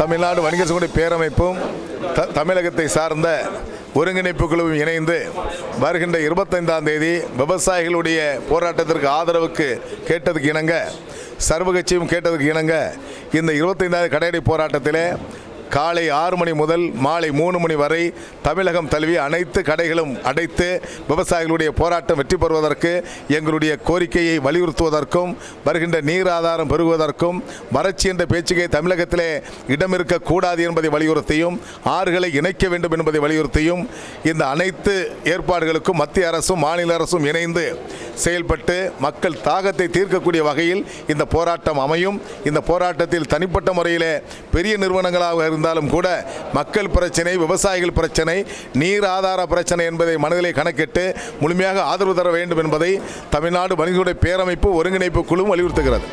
தமிழ்நாடு வணிகர் சங்கடி பேரமைப்பும் த தமிழகத்தை சார்ந்த ஒருங்கிணைப்பு குழுவும் இணைந்து வருகின்ற இருபத்தைந்தாம் தேதி விவசாயிகளுடைய போராட்டத்திற்கு ஆதரவுக்கு கேட்டதுக்கு இணங்க சர்வ கட்சியும் கேட்டதுக்கு இணங்க இந்த இருபத்தைந்தாவது கடையடை போராட்டத்திலே காலை ஆறு மணி முதல் மாலை மூணு மணி வரை தமிழகம் தழுவி அனைத்து கடைகளும் அடைத்து விவசாயிகளுடைய போராட்டம் வெற்றி பெறுவதற்கு எங்களுடைய கோரிக்கையை வலியுறுத்துவதற்கும் வருகின்ற நீர் ஆதாரம் பெறுவதற்கும் வறட்சி என்ற பேச்சுக்கே தமிழகத்திலே இடம் இருக்கக்கூடாது என்பதை வலியுறுத்தியும் ஆறுகளை இணைக்க வேண்டும் என்பதை வலியுறுத்தியும் இந்த அனைத்து ஏற்பாடுகளுக்கும் மத்திய அரசும் மாநில அரசும் இணைந்து செயல்பட்டு மக்கள் தாகத்தை தீர்க்கக்கூடிய வகையில் இந்த போராட்டம் அமையும். இந்த போராட்டத்தில் தனிப்பட்ட முறையில் பெரிய நிறுவனங்களாக இருந்தாலும் கூட மக்கள் பிரச்சனை விவசாயிகள் பிரச்சனை நீர் ஆதார பிரச்சனை என்பதை மனதிலே கணக்கிட்டு முழுமையாக ஆதரவு தர வேண்டும் என்பதை தமிழ்நாடு வணிகர்களுடைய பேரமைப்பு ஒருங்கிணைப்பு குழு வலியுறுத்துகிறது.